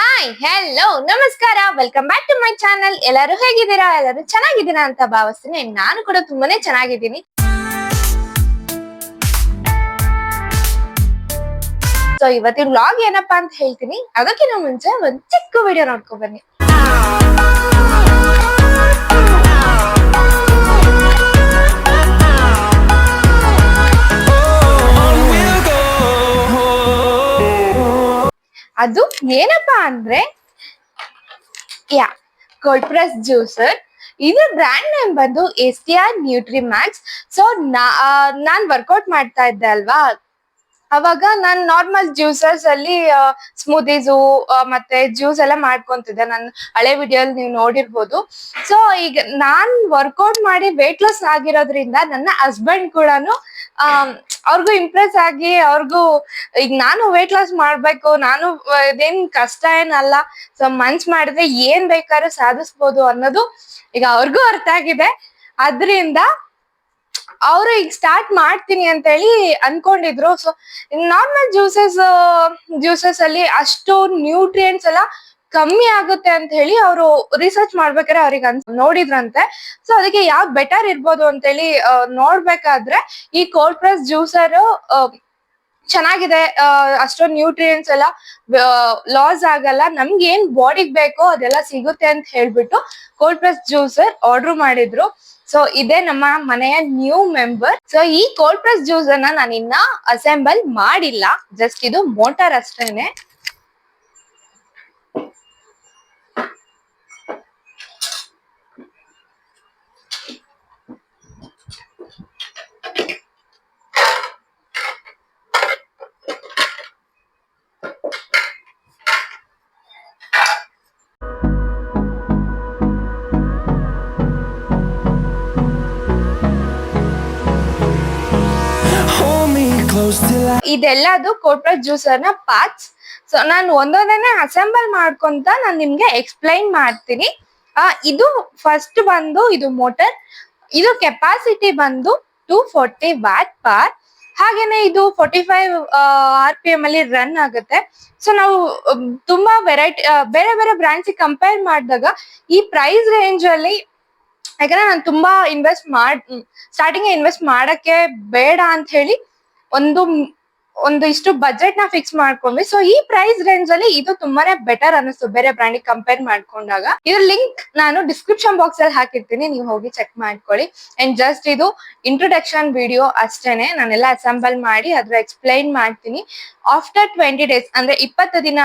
Hi hello ನಮಸ್ಕಾರ welcome back to my channel ಎಲ್ಲರೂ ಹೇಗಿದ್ದೀರಾ? ಎಲ್ಲರೂ ಚೆನ್ನಾಗಿದ್ದೀರಾ ಅಂತ ಭಾವಿಸ್ತೀನಿ. ನಾನು ಕೂಡ ತುಂಬಾನೇ ಚೆನ್ನಾಗಿದ್ದೀನಿ. ಸೊ ಇವತ್ತಿನ ವ್ಲಾಗ್ ಏನಪ್ಪಾ ಅಂತ ಹೇಳ್ತೀನಿ. ಅದಕ್ಕಿಂತ ಮುಂಚೆ ಒಂದ್ ಚಿಕ್ಕ ವಿಡಿಯೋ ನೋಡ್ಕೊ ಬನ್ನಿ. ಅದು ಏನಪ್ಪಾ ಅಂದ್ರೆ, ಯಾ ಕೋಲ್ಡ್ ಪ್ರೆಸ್ ಜ್ಯೂಸರ್ ಇದು ಬ್ರ್ಯಾಂಡ್ ನೇಮ್ ಬಂದು S T R Nutrimax so ನಾನ್ ವರ್ಕೌಟ್ ಮಾಡ್ತಾ ಇದ್ದೆ ಅಲ್ವಾ? ಅವಾಗ ನಾನ್ ನಾರ್ಮಲ್ ಜ್ಯೂಸಸ್ ಅಲ್ಲಿ ಸ್ಮೂದೀಸು ಮತ್ತೆ ಜ್ಯೂಸ್ ಎಲ್ಲ ಮಾಡ್ಕೊಂತಿದ್ದೆ. ನಾನು ಹಳೆ ವಿಡಿಯೋ ನೀವು ನೋಡಿರ್ಬೋದು. ಸೊ ಈಗ ನಾನ್ ವರ್ಕೌಟ್ ಮಾಡಿ ವೇಟ್ ಲಾಸ್ ಆಗಿರೋದ್ರಿಂದ ನನ್ನ ಹಸ್ಬೆಂಡ್ ಕೂಡನು ಅವ್ರಿಗೂ ಇಂಪ್ರೆಸ್ ಆಗಿ, ಅವ್ರಿಗೂ ಈಗ ನಾನು ವೇಟ್ ಲಾಸ್ ಮಾಡ್ಬೇಕು, ನಾನು ಇದೇನ್ ಕಷ್ಟ ಏನಲ್ಲ ಸೊ ಮನ್ಸ್ ಮಾಡಿದ್ರೆ ಏನ್ ಬೇಕಾದ್ರೂ ಸಾಧಿಸ್ಬೋದು ಅನ್ನೋದು ಈಗ ಅವ್ರಿಗೂ ಅರ್ಥ ಆಗಿದೆ. ಅದ್ರಿಂದ ಅವರು ಈಗ ಸ್ಟಾರ್ಟ್ ಮಾಡ್ತೀನಿ ಅಂತ ಹೇಳಿ ಅನ್ಕೊಂಡಿದ್ರು ಸೊ ನಾರ್ಮಲ್ ಜ್ಯೂಸಸ್ ಜ್ಯೂಸಸ್ ಅಲ್ಲಿ ಅಷ್ಟು ನ್ಯೂಟ್ರಿಯೆಂಟ್ಸ್ ಎಲ್ಲ ಕಮ್ಮಿ ಆಗುತ್ತೆ ಅಂತ ಹೇಳಿ ಅವರು ರಿಸರ್ಚ್ ಮಾಡ್ಬೇಕಾದ್ರೆ ಅವ್ರಿಗೆ ನೋಡಿದ್ರಂತೆ. ಸೊ ಅದಕ್ಕೆ ಯಾವ್ ಬೆಟರ್ ಇರ್ಬೋದು ಅಂತ ಹೇಳಿ ನೋಡ್ಬೇಕಾದ್ರೆ ಈ ಕೋಲ್ಡ್ ಪ್ರೆಸ್ ಜ್ಯೂಸರ್ ಚೆನ್ನಾಗಿದೆ ಅಷ್ಟೊಂದು ನ್ಯೂಟ್ರಿಯೆಂಟ್ಸ್ ಎಲ್ಲ ಲಾಸ್ ಆಗಲ್ಲ, ನಮ್ಗೆ ಏನ್ ಬಾಡಿಗೆ ಬೇಕೋ ಅದೆಲ್ಲ ಸಿಗುತ್ತೆ ಅಂತ ಹೇಳ್ಬಿಟ್ಟು ಕೋಲ್ಡ್ ಪ್ರೆಸ್ ಜ್ಯೂಸರ್ ಆರ್ಡರ್ ಮಾಡಿದ್ರು. ಸೊ ಇದೇ ನಮ್ಮ ಮನೆಯ ನ್ಯೂ ಮೆಂಬರ್ ಸೊ ಈ ಕೋಲ್ಡ್ ಪ್ರೆಸ್ ಜ್ಯೂಸ್ ನಾನು ಇನ್ನ ಅಸೆಂಬಲ್ ಮಾಡಿಲ್ಲ. ಜಸ್ಟ್ ಇದು ಮೋಟಾರ್ ಅಷ್ಟೇನೆ. ಇದೆಲ್ಲದು ಕೋಟ್ರಾ ಜ್ಯೂಸರ್ನ ಪಾರ್ಟ್ಸ್ ಸೊ ನಾನು ಒಂದೊಂದನ್ನೇ ಅಸೆಂಬಲ್ ಮಾಡ್ಕೊಂತ ನಾನು ನಿಮ್ಗೆ ಎಕ್ಸ್ಪ್ಲೈನ್ ಮಾಡ್ತೀನಿ. ಇದು ಫಸ್ಟ್ ಬಂದು ಇದು ಮೋಟರ್ ಇದು ಕೆಪಾಸಿಟಿ ಬಂದು ಟೂ ಫೋರ್ಟಿ ವ್ಯಾಟ್ ಪಾರ್ ಹಾಗೇನೆ ಇದು ಫೋರ್ಟಿ ಫೈವ್ ಆರ್ ಪಿ ಎಂ ಅಲ್ಲಿ ರನ್ ಆಗುತ್ತೆ. ಸೊ ನಾವು ತುಂಬಾ ವೆರೈಟಿ ಬೇರೆ ಬೇರೆ ಬ್ರ್ಯಾಂಡ್ಸ್ ಕಂಪೇರ್ ಮಾಡಿದಾಗ ಈ ಪ್ರೈಸ್ ರೇಂಜ್ ಅಲ್ಲಿ, ಯಾಕಂದ್ರೆ ನಾನು ತುಂಬಾ ಇನ್ವೆಸ್ಟ್ ಮಾಡ್ ಸ್ಟಾರ್ಟಿಂಗ್ ಇನ್ವೆಸ್ಟ್ ಮಾಡಕ್ಕೆ ಬೇಡ ಅಂತ ಹೇಳಿ ಒಂದು ಒಂದು ಇಷ್ಟು ಬಜೆಟ್ನ ಫಿಕ್ಸ್ ಮಾಡ್ಕೊಂಡ್ವಿ. ಸೊ ಈ ಪ್ರೈಸ್ ರೇಂಜ್ ಅಲ್ಲಿ ಇದು ತುಂಬಾನೇ ಬೆಟರ್ ಅನಿಸ್ತು ಬೇರೆ ಬ್ರ್ಯಾಂಡ್ ಕಂಪೇರ್ ಮಾಡ್ಕೊಂಡಾಗ. ಇದ್ರ ಲಿಂಕ್ ನಾನು ಡಿಸ್ಕ್ರಿಪ್ಷನ್ ಬಾಕ್ಸ್ ಅಲ್ಲಿ ಹಾಕಿರ್ತೀನಿ. ನೀವು ಹೋಗಿ ಚೆಕ್ ಮಾಡ್ಕೊಳ್ಳಿ. ಅಂಡ್ ಜಸ್ಟ್ ಇದು ಇಂಟ್ರೊಡಕ್ಷನ್ ವಿಡಿಯೋ ಅಷ್ಟೇನೆ. ನಾನೆಲ್ಲ ಅಸೆಂಬಲ್ ಮಾಡಿ ಅದ್ರ ಎಕ್ಸ್ಪ್ಲೈನ್ ಮಾಡ್ತೀನಿ. ಆಫ್ಟರ್ ಟ್ವೆಂಟಿ ಡೇಸ್ ಅಂದ್ರೆ ಇಪ್ಪತ್ತು ದಿನ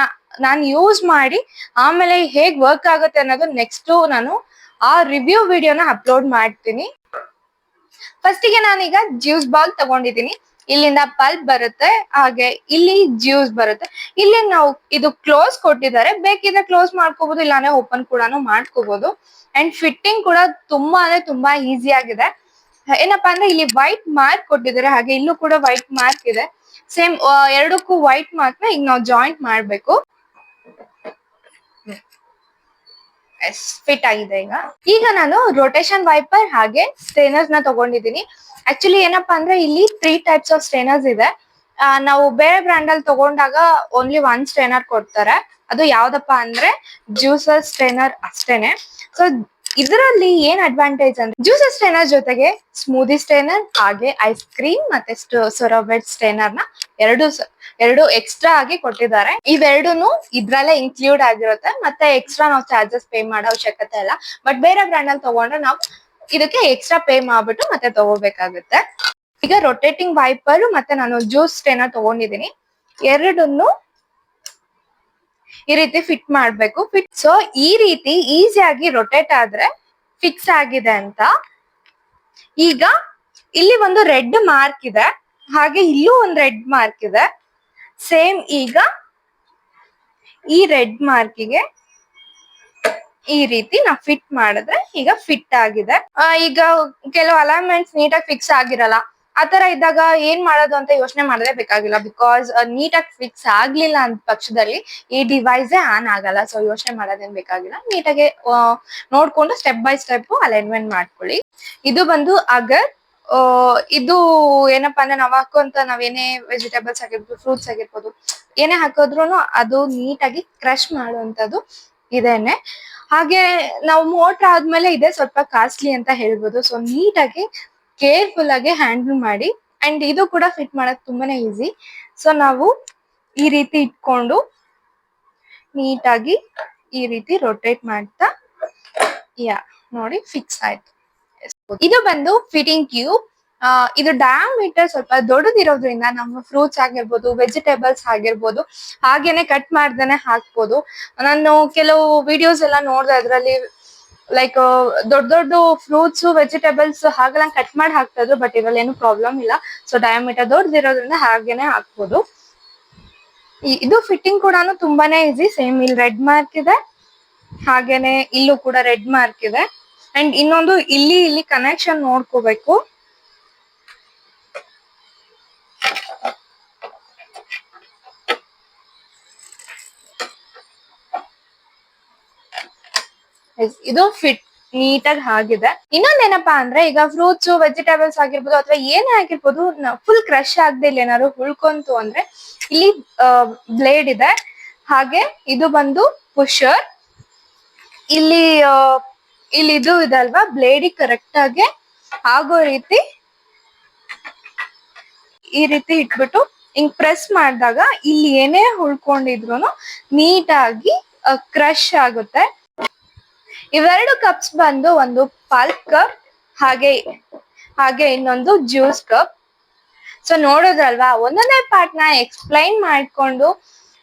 ನಾನು ಯೂಸ್ ಮಾಡಿ, ಆಮೇಲೆ ಹೇಗ್ ವರ್ಕ್ ಆಗುತ್ತೆ ಅನ್ನೋದು ನೆಕ್ಸ್ಟ್ ನಾನು ಆ ರಿವ್ಯೂ ವಿಡಿಯೋನ ಅಪ್ಲೋಡ್ ಮಾಡ್ತೀನಿ. ಫಸ್ಟಿಗೆ ನಾನೀಗ ಜ್ಯೂಸ್ ಬಾಲ್ ತಗೊಂಡಿದ್ದೀನಿ. ಇಲ್ಲಿಂದ ಪಲ್ಪ್ ಬರುತ್ತೆ, ಹಾಗೆ ಇಲ್ಲಿ ಜ್ಯೂಸ್ ಬರುತ್ತೆ. ಇಲ್ಲಿ ನಾವು ಇದು ಕ್ಲೋಸ್ ಕೊಟ್ಟಿದ್ದಾರೆ, ಬೇಕಿದ್ರೆ ಕ್ಲೋಸ್ ಮಾಡ್ಕೋಬಹುದು ಇಲ್ಲಾಂದ್ರೆ ಓಪನ್ ಕೂಡ ಮಾಡ್ಕೋಬಹುದು ಅಂಡ್ ಫಿಟ್ಟಿಂಗ್ ಕೂಡ ತುಂಬಾ ಅಂದ್ರೆ ತುಂಬಾ ಈಸಿ ಆಗಿದೆ. ಏನಪ್ಪಾ ಅಂದ್ರೆ ಇಲ್ಲಿ ವೈಟ್ ಮಾರ್ಕ್ ಕೊಟ್ಟಿದ್ದಾರೆ, ಹಾಗೆ ಇಲ್ಲೂ ಕೂಡ ವೈಟ್ ಮಾರ್ಕ್ ಇದೆ. ಸೇಮ್ ಎರಡಕ್ಕೂ ವೈಟ್ ಮಾರ್ಕ್ನ ಈಗ ನಾವು ಜಾಯಿಂಟ್ ಮಾಡ್ಬೇಕು. ಫಿಟ್ ಆಗಿದೆ ಈಗ. ಈಗ ನಾನು ರೊಟೇಷನ್ ವೈಪರ್ ಹಾಗೆ ಸ್ಟ್ರೇನರ್ಸ್ನ ತಗೊಂಡಿದ್ದೀನಿ. ಆಕ್ಚುಲಿ ಏನಪ್ಪಾ ಅಂದ್ರೆ ಇಲ್ಲಿ ತ್ರೀ ಟೈಪ್ಸ್ ಆಫ್ ಸ್ಟ್ರೇನರ್ಸ್ ಇದೆ. ನಾವು ಬೇರೆ ಬ್ರ್ಯಾಂಡ್ ಅಲ್ಲಿ ತಗೊಂಡಾಗ ಓನ್ಲಿ ಒನ್ ಸ್ಟ್ರೇನರ್ ಕೊಡ್ತಾರೆ. ಅದು ಯಾವ್ದಪ್ಪ ಅಂದ್ರೆ ಜ್ಯೂಸರ್ ಸ್ಟ್ರೇನರ್ ಅಷ್ಟೇನೆ. ಸೊ ಇದರಲ್ಲಿ ಏನ್ ಅಡ್ವಾಂಟೇಜ್ ಅಂದ್ರೆ ಜ್ಯೂಸ್ ಸ್ಟ್ರೈನರ್ ಜೊತೆಗೆ ಸ್ಮೂದಿ ಸ್ಟ್ರೈನರ್ ಹಾಗೆ ಐಸ್ ಕ್ರೀಮ್ ಮತ್ತೆ ಸೊರೋಬೆಟ್ ಸ್ಟ್ರೈನರ್ನ ಎರಡು ಎರಡು ಎಕ್ಸ್ಟ್ರಾ ಆಗಿ ಕೊಟ್ಟಿದ್ದಾರೆ. ಇವೆರಡೂನು ಇದ್ರಲ್ಲೇ ಇನ್ಕ್ಲೂಡ್ ಆಗಿರುತ್ತೆ. ಮತ್ತೆ ಎಕ್ಸ್ಟ್ರಾ ನಾವು ಚಾರ್ಜಸ್ ಪೇ ಮಾಡೋ ಅವಶ್ಯಕತೆ ಇಲ್ಲ. ಬಟ್ ಬೇರೆ ಬ್ರ್ಯಾಂಡ್ ಅಲ್ಲಿ ತಗೊಂಡ್ರೆ ನಾವು ಇದಕ್ಕೆ ಎಕ್ಸ್ಟ್ರಾ ಪೇ ಮಾಡ್ಬಿಟ್ಟು ಮತ್ತೆ ತಗೋಬೇಕಾಗುತ್ತೆ. ಈಗ ರೊಟೇಟಿಂಗ್ ವೈಪರ್ ಮತ್ತೆ ನಾನು ಜ್ಯೂಸ್ ಸ್ಟ್ರೈನರ್ ತಗೊಂಡಿದ್ದೀನಿ. ಎರಡನ್ನು ಈ ರೀತಿ ಫಿಟ್ ಮಾಡ್ಬೇಕು. ಫಿಟ್ ಸೊ ಈ ರೀತಿ ಈಸಿಯಾಗಿ ರೊಟೇಟ್ ಆದ್ರೆ ಫಿಕ್ಸ್ ಆಗಿದೆ ಅಂತ. ಈಗ ಇಲ್ಲಿ ಒಂದು ರೆಡ್ ಮಾರ್ಕ್ ಇದೆ. ಹಾಗೆ ಇಲ್ಲೂ ಒಂದು ರೆಡ್ ಮಾರ್ಕ್ ಇದೆ. ಸೇಮ್ ಈಗ ಈ ರೆಡ್ ಮಾರ್ಕಿಗೆ ಈ ರೀತಿ ನಾವು ಫಿಟ್ ಮಾಡಿದ್ರೆ ಈಗ ಫಿಟ್ ಆಗಿದೆ. ಈಗ ಕೆಲವು ಅಲೈನ್ಮೆಂಟ್ಸ್ ನೀಟಾಗಿ ಫಿಕ್ಸ್ ಆಗಿರಲ್ಲ. ಆತರ ಇದ್ದಾಗ ಏನ್ ಮಾಡೋದು ಅಂತ ಯೋಚನೆ ಮಾಡದೇ ಬೇಕಾಗಿಲ್ಲ ಬಿಕಾಸ್ ನೀಟಾಗಿ ಫಿಕ್ಸ್ ಆಗ್ಲಿಲ್ಲ ಅಂತ ಪಕ್ಷದಲ್ಲಿ ಈ ಡಿವೈಸ್ ಆನ್ ಆಗಲ್ಲ. ಸೊ ಯೋಚನೆ ಮಾಡೋದೇನ್ ಬೇಕಾಗಿಲ್ಲ. ನೀಟಾಗಿ ನೋಡ್ಕೊಂಡು ಸ್ಟೆಪ್ ಬೈ ಸ್ಟೆಪ್ ಅಲೈನ್ಮೆಂಟ್ ಮಾಡ್ಕೊಳ್ಳಿ. ಇದು ಬಂದು ಅಗರ್ ಇದು ಏನಪ್ಪಾ ಅಂದ್ರೆ ನಾವ್ ಹಾಕುವಂತ ನಾವೇನೇ ವೆಜಿಟೇಬಲ್ಸ್ ಆಗಿರ್ಬೋದು ಫ್ರೂಟ್ಸ್ ಆಗಿರ್ಬೋದು, ಏನೇ ಹಾಕಿದ್ರು ಅದು ನೀಟಾಗಿ ಕ್ರಶ್ ಮಾಡುವಂತದ್ದು ಇದೇನೆ. ಹಾಗೆ ನಾವು ಮೋಟರ್ ಆದ್ಮೇಲೆ ಇದೆ ಸ್ವಲ್ಪ ಕಾಸ್ಟ್ಲಿ ಅಂತ ಹೇಳ್ಬೋದು. ಸೊ ನೀಟಾಗಿ ಕೇರ್ಫುಲ್ ಆಗಿ ಹ್ಯಾಂಡಲ್ ಮಾಡಿ ಅಂಡ್ ಇದು ಕೂಡ ಫಿಟ್ ಮಾಡಕ್ ತುಂಬಾನೇ ಈಸಿ ಸೊ ನಾವು ಈ ರೀತಿ ಇಟ್ಕೊಂಡು ನೀಟಾಗಿ ಈ ರೀತಿ ರೊಟೇಟ್ ಮಾಡ್ತಾ ಯಾ ನೋಡಿ ಫಿಕ್ಸ್ ಆಯ್ತು. ಇದು ಬಂದು ಫಿಟ್ಟಿಂಗ್ ಕ್ಯೂಬ್ ಇದು ಡಯಾಮೀಟರ್ ಸ್ವಲ್ಪ ದೊಡ್ಡದಿರೋದ್ರಿಂದ ನಮ್ಮ ಫ್ರೂಟ್ಸ್ ಆಗಿರ್ಬೋದು ವೆಜಿಟೇಬಲ್ಸ್ ಆಗಿರ್ಬೋದು, ಹಾಗೇನೆ ಕಟ್ ಮಾಡ್ದೇನೆ ಹಾಕ್ಬೋದು. ನಾನು ಕೆಲವು ವಿಡಿಯೋಸ್ ಎಲ್ಲ ನೋಡ್ದೆ ಅದ್ರಲ್ಲಿ ಲೈಕ್ ದೊಡ್ಡ ದೊಡ್ಡ ಫ್ರೂಟ್ಸ್ ವೆಜಿಟೇಬಲ್ಸ್ ಹಾಗೆಲ್ಲ ಕಟ್ ಮಾಡಿ ಹಾಕ್ತಾ ಇದ್ರು ಬಟ್ ಇದ್ರಲ್ಲಿ ಏನು ಪ್ರಾಬ್ಲಮ್ ಇಲ್ಲ. ಸೊ ಡಯಾಮೀಟರ್ ದೊಡ್ಡದಿರೋದ್ರಿಂದ ಹಾಗೇನೆ ಹಾಕ್ಬೋದು. ಇದು ಫಿಟ್ಟಿಂಗ್ ಕೂಡ ತುಂಬಾನೇ ಈಸಿ ಸೇಮ್ ಇಲ್ಲಿ ರೆಡ್ ಮಾರ್ಕ್ ಇದೆ. ಹಾಗೇನೆ ಇಲ್ಲೂ ಕೂಡ ರೆಡ್ ಮಾರ್ಕ್ ಇದೆ. ಅಂಡ್ ಇನ್ನೊಂದು ಇಲ್ಲಿ ಇಲ್ಲಿ ಕನೆಕ್ಷನ್ ನೋಡ್ಕೋಬೇಕು. ಇದು ಫಿಟ್ ನೀಟಾಗಿ ಆಗಿದೆ ಇನ್ನೊಂದೇನಪ್ಪಾ ಅಂದ್ರೆ, ಈಗ ಫ್ರೂಟ್ಸ್ ವೆಜಿಟೇಬಲ್ಸ್ ಆಗಿರ್ಬೋದು ಅಥವಾ ಏನೇ ಆಗಿರ್ಬೋದು ಫುಲ್ ಕ್ರಶ್ ಆಗದೆ ಇಲ್ಲ ಏನಾದ್ರು ಉಳ್ಕೊಂತು ಅಂದ್ರೆ, ಇಲ್ಲಿ ಬ್ಲೇಡ್ ಇದೆ. ಹಾಗೆ ಇದು ಬಂದು ಪುಷರ್ ಇಲ್ಲಿ ಇಲ್ಲಿ ಇದು ಇದೆ ಅಲ್ವಾ ಬ್ಲೇಡಿಗೆ ಕರೆಕ್ಟ್ ಆಗಿ ಆಗೋ ರೀತಿ ಈ ರೀತಿ ಇಟ್ಬಿಟ್ಟು, ಹಿಂಗ್ ಪ್ರೆಸ್ ಮಾಡಿದಾಗ ಇಲ್ಲಿ ಏನೇ ಉಳ್ಕೊಂಡಿದ್ರು ನೀಟಾಗಿ ಕ್ರಶ್ ಆಗುತ್ತೆ. ಇವೆರಡು ಕಪ್ಸ್ ಬಂದು ಒಂದು ಪಲ್ಪ್ ಕಪ್ ಹಾಗೆ ಹಾಗೆ ಇನ್ನೊಂದು ಜ್ಯೂಸ್ ಕಪ್ ಸೊ ನೋಡೋದ್ರಲ್ವಾ? ಒಂದೊಂದೇ ಪಾರ್ಟ್ನ ಎಕ್ಸ್ಪ್ಲೈನ್ ಮಾಡ್ಕೊಂಡು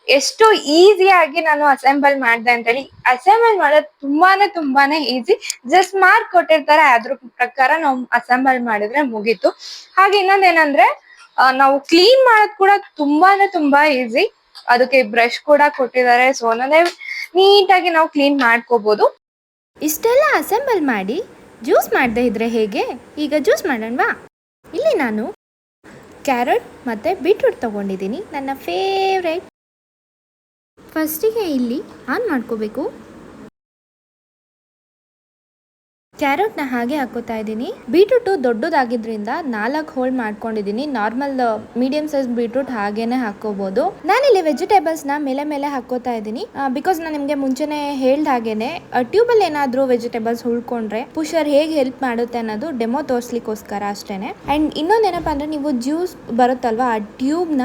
ಎಷ್ಟು ಈಸಿಯಾಗಿ ನಾನು ಅಸೆಂಬಲ್ ಮಾಡಿದೆ ಅಂತೇಳಿ. ಅಸೆಂಬಲ್ ಮಾಡೋದು ತುಂಬಾನೇ ತುಂಬಾನೇ ಈಸಿ ಜಸ್ಟ್ ಮಾರ್ಕ್ ಕೊಟ್ಟಿರ್ತಾರೆ, ಅದ್ರ ಪ್ರಕಾರ ನಾವು ಅಸೆಂಬಲ್ ಮಾಡಿದ್ರೆ ಮುಗೀತು. ಹಾಗೆ ಇನ್ನೊಂದೇನಂದ್ರೆ ನಾವು ಕ್ಲೀನ್ ಮಾಡೋದ್ ಕೂಡ ತುಂಬಾನೇ, ತುಂಬಾ ಈಸಿ ಅದಕ್ಕೆ ಬ್ರಷ್ ಕೂಡ ಕೊಟ್ಟಿದ್ದಾರೆ. ಸೊ ಒಂದೊಂದೇ ನೀಟಾಗಿ ನಾವು ಕ್ಲೀನ್ ಮಾಡ್ಕೋಬಹುದು ಇಷ್ಟೆಲ್ಲ ಅಸೆಂಬಲ್ ಮಾಡಿ ಜ್ಯೂಸ್ ಮಾಡದೇ ಇದ್ರೆ ಹೇಗೆ? ಈಗ ಜ್ಯೂಸ್ ಮಾಡೋಣವಾ? ಇಲ್ಲಿ ನಾನು ಕ್ಯಾರೆಟ್ ಮತ್ತು ಬೀಟ್ರೂಟ್ ತೊಗೊಂಡಿದ್ದೀನಿ, ನನ್ನ ಫೇವ್ರೇಟ್ ಫಸ್ಟಿಗೆ ಇಲ್ಲಿ ಆನ್ ಮಾಡ್ಕೋಬೇಕು. ಕ್ಯಾರೆಟ್ನ ಹಾಗೆ ಹಾಕೋತಾ ಇದ್ದೀನಿ. ಬೀಟ್ರೂಟು ದೊಡ್ಡದಾಗಿದ್ರಿಂದ ನಾಲ್ಕು ಹೋಲ್ಡ್ ಮಾಡ್ಕೊಂಡಿದ್ದೀನಿ. ನಾರ್ಮಲ್ ಮೀಡಿಯಂ ಸೈಜ್ ಬೀಟ್ರೂಟ್ ಹಾಗೇನೆ ಹಾಕೋಬಹುದು ನಾನಿಲ್ಲಿ ವೆಜಿಟೇಬಲ್ಸ್ನ ಮೇಲೆ ಮೇಲೆ ಹಾಕೋತಾ ಇದ್ದೀನಿ. ಬಿಕಾಸ್ ನಾನು ನಿಮಗೆ ಮುಂಚೆನೆ ಹೇಳ್ದ ಹಾಗೇನೆ ಟ್ಯೂಬಲ್ಲಿ ಏನಾದರೂ ವೆಜಿಟೇಬಲ್ಸ್ ಉಳ್ಕೊಂಡ್ರೆ ಪುಷರ್ ಹೇಗೆ ಹೆಲ್ಪ್ ಮಾಡುತ್ತೆ ಅನ್ನೋದು ಡೆಮೋ ತೋರಿಸ್ಲಿಕ್ಕೋಸ್ಕರ ಅಷ್ಟೇನೆ. ಅಂಡ್ ಇನ್ನೊಂದೇನಪ್ಪ ಅಂದ್ರೆ ನೀವು ಜ್ಯೂಸ್ ಬರುತ್ತಲ್ವಾ, ಆ ಟ್ಯೂಬ್ನ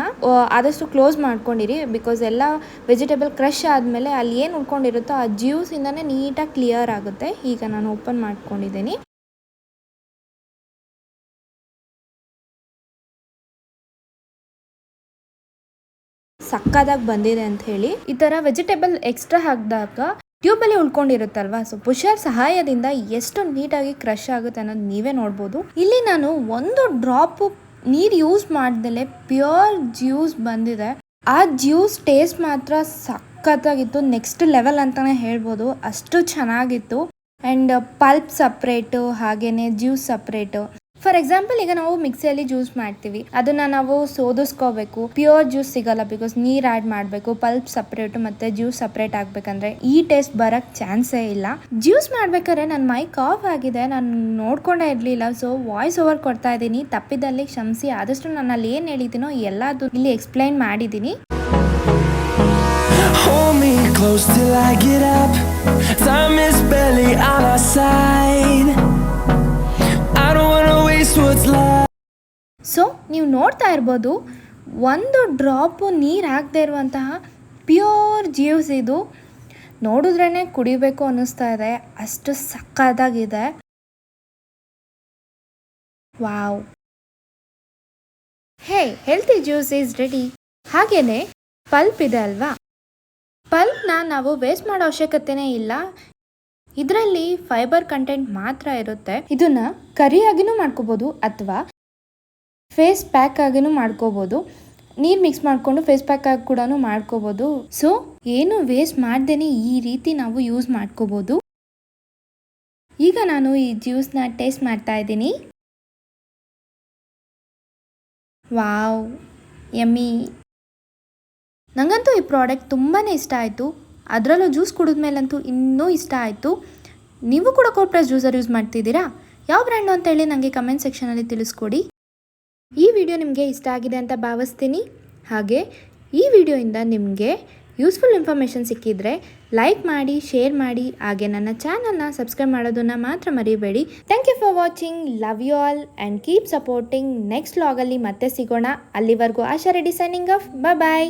ಆದಷ್ಟು ಕ್ಲೋಸ್ ಮಾಡ್ಕೊಂಡಿರಿ. ಬಿಕಾಸ್ ಎಲ್ಲ ವೆಜಿಟೇಬಲ್ ಕ್ರಶ್ ಆದಮೇಲೆ ಅಲ್ಲಿ ಏನು ಉಳ್ಕೊಂಡಿರುತ್ತೋ ಆ ಜ್ಯೂಸಿಂದನೇ ನೀಟಾಗಿ ಕ್ಲಿಯರ್ ಆಗುತ್ತೆ. ಈಗ ನಾನು ಓಪನ್ ಮಾಡ್ಕೊಂಡಿದ್ದೀನಿ. ಸಕ್ಕದಾಗಿ ಬಂದಿದೆ ಅಂತ ಹೇಳಿ. ಈ ತರ ವೆಜಿಟೇಬಲ್ ಎಕ್ಸ್ಟ್ರಾ ಹಾಕಿದಾಗ ಟ್ಯೂಬಲ್ಲಿ ಉಳ್ಕೊಂಡಿರುತ್ತಲ್ವಾ? ಸೊ ಪುಷರ್ ಸಹಾಯದಿಂದ ಎಷ್ಟು ನೀಟಾಗಿ ಕ್ರಶ್ ಆಗುತ್ತೆ ಅನ್ನೋದು ನೀವೇ ನೋಡ್ಬೋದು. ಇಲ್ಲಿ ನಾನು ಒಂದು ಡ್ರಾಪ್ ನೀರು ಯೂಸ್ ಮಾಡ್ದಲೆ ಪ್ಯೂರ್ ಜ್ಯೂಸ್ ಬಂದಿದೆ. ಆ ಜ್ಯೂಸ್ ಟೇಸ್ಟ್ ಮಾತ್ರ ಸಖತ್ತಾಗಿತ್ತು ನೆಕ್ಸ್ಟ್ ಲೆವೆಲ್ ಅಂತಾನೆ ಹೇಳ್ಬೋದು. ಅಷ್ಟು ಚೆನ್ನಾಗಿತ್ತು. ಆ್ಯಂಡ್ ಪಲ್ಪ್ ಸಪ್ರೇಟು ಹಾಗೇನೆ ಜ್ಯೂಸ್ ಸಪ್ರೇಟು ಫಾರ್ ಎಕ್ಸಾಂಪಲ್ ಈಗ ನಾವು ಮಿಕ್ಸಿಯಲ್ಲಿ ಜ್ಯೂಸ್ ಮಾಡ್ತೀವಿ. ಅದನ್ನು ನಾವು ಸೋದಿಸ್ಕೋಬೇಕು. ಪ್ಯೂರ್ ಜ್ಯೂಸ್ ಸಿಗಲ್ಲ ಬಿಕಾಸ್ ನೀರು ಆ್ಯಡ್ ಮಾಡಬೇಕು. ಪಲ್ಪ್ ಸಪ್ರೇಟು ಮತ್ತು ಜ್ಯೂಸ್ ಸಪ್ರೇಟ್ ಆಗ್ಬೇಕಂದ್ರೆ ಈ ಟೇಸ್ಟ್ ಬರಕ್ ಚಾನ್ಸೇ ಇಲ್ಲ. ಜ್ಯೂಸ್ ಮಾಡ್ಬೇಕಾದ್ರೆ ನನ್ನ ಮೈಕ್ ಆಫ್ ಆಗಿದೆ. ನಾನು ನೋಡ್ಕೊಂಡೇ ಇರಲಿಲ್ಲ. ಸೊ ವಾಯ್ಸ್ ಓವರ್ ಕೊಡ್ತಾ ಇದ್ದೀನಿ. ತಪ್ಪಿದಲ್ಲಿ ಕ್ಷಮಿಸಿ. ಆದಷ್ಟು ನನ್ನಲ್ಲಿ ಏನು ಹೇಳಿದ್ದೀನೋ ಎಲ್ಲದೂ ಇಲ್ಲಿ ಎಕ್ಸ್ಪ್ಲೈನ್ ಮಾಡಿದ್ದೀನಿ close till I get up. Time is barely so ನೀವು ನೋಡ್ತಾ ಇರ್ಬೋದು, ಒಂದು ಡ್ರಾಪು ನೀರು ಹಾಕದೇ ಇರುವಂತಹ ಪ್ಯೂರ್ ಜ್ಯೂಸ್ ಇದು. ನೋಡಿದ್ರೇ ಕುಡಿಬೇಕು ಅನ್ನಿಸ್ತಾ ಇದೆ, ಅಷ್ಟು ಸಕ್ಕತ್ತಾಗಿದೆ. Wow. Hey healthy juice is ready ಹಾಗೇನೆ ಪಲ್ಪ್ ಇದೆ ಅಲ್ವಾ? ಪಲ್ಪ್ನ ನಾವು ವೇಸ್ಟ್ ಮಾಡೋ ಅವಶ್ಯಕತೆನೇ ಇಲ್ಲ. ಇದರಲ್ಲಿ ಫೈಬರ್ ಕಂಟೆಂಟ್ ಮಾತ್ರ ಇರುತ್ತೆ. ಇದನ್ನ ಕರಿಯಾಗಿನೂ ಮಾಡ್ಕೋಬಹುದು ಅಥವಾ ಫೇಸ್ ಪ್ಯಾಕ್ ಆಗಿನೂ ಮಾಡ್ಕೋಬಹುದು ನೀರು ಮಿಕ್ಸ್ ಮಾಡಿಕೊಂಡು ಫೇಸ್ ಪ್ಯಾಕ್ ಆಗಿ ಕೂಡ ಮಾಡ್ಕೋಬೋದು. ಸೊ ಏನು ವೇಸ್ಟ್ ಮಾಡ್ದೇನೆ ಈ ರೀತಿ ನಾವು ಯೂಸ್ ಮಾಡ್ಕೋಬೋದು. ಈಗ ನಾನು ಈ ಜ್ಯೂಸ್ನ ಟೇಸ್ಟ್ ಮಾಡ್ತಾ ಇದ್ದೀನಿ. ವಾವ್ ಯಮ್ಮಿ ನನಗಂತೂ ಈ ಪ್ರಾಡಕ್ಟ್ ತುಂಬಾ ಇಷ್ಟ ಆಯಿತು. ಅದರಲ್ಲೂ ಜ್ಯೂಸ್ ಕುಡಿದ್ಮೇಲಂತೂ ಇನ್ನೂ ಇಷ್ಟ ಆಯಿತು. ನೀವು ಕೂಡ ಕೋಪ್ರೆಸ್ ಜ್ಯೂಸರ್ ಯೂಸ್ ಮಾಡ್ತಿದ್ದೀರಾ? ಯಾವ ಬ್ರ್ಯಾಂಡು ಅಂತೇಳಿ ನನಗೆ ಕಮೆಂಟ್ ಸೆಕ್ಷನಲ್ಲಿ ತಿಳಿಸ್ಕೊಡಿ. ಈ ವಿಡಿಯೋ ನಿಮಗೆ ಇಷ್ಟ ಆಗಿದೆ ಅಂತ ಭಾವಿಸ್ತೀನಿ. ಹಾಗೆ ಈ ವಿಡಿಯೋಯಿಂದ ನಿಮಗೆ ಯೂಸ್ಫುಲ್ ಇನ್ಫಾರ್ಮೇಷನ್ ಸಿಕ್ಕಿದ್ರೆ ಲೈಕ್ ಮಾಡಿ ಶೇರ್ ಮಾಡಿ, ಹಾಗೆ ನನ್ನ ಚಾನಲ್ನ ಸಬ್ಸ್ಕ್ರೈಬ್ ಮಾಡೋದನ್ನು ಮಾತ್ರ ಮರಿಬೇಡಿ. Thank you for watching love you all and keep supporting next ಲಾಗಲ್ಲಿ ಮತ್ತೆ ಸಿಗೋಣ. ಅಲ್ಲಿವರೆಗೂ Asha Reddy signing off bye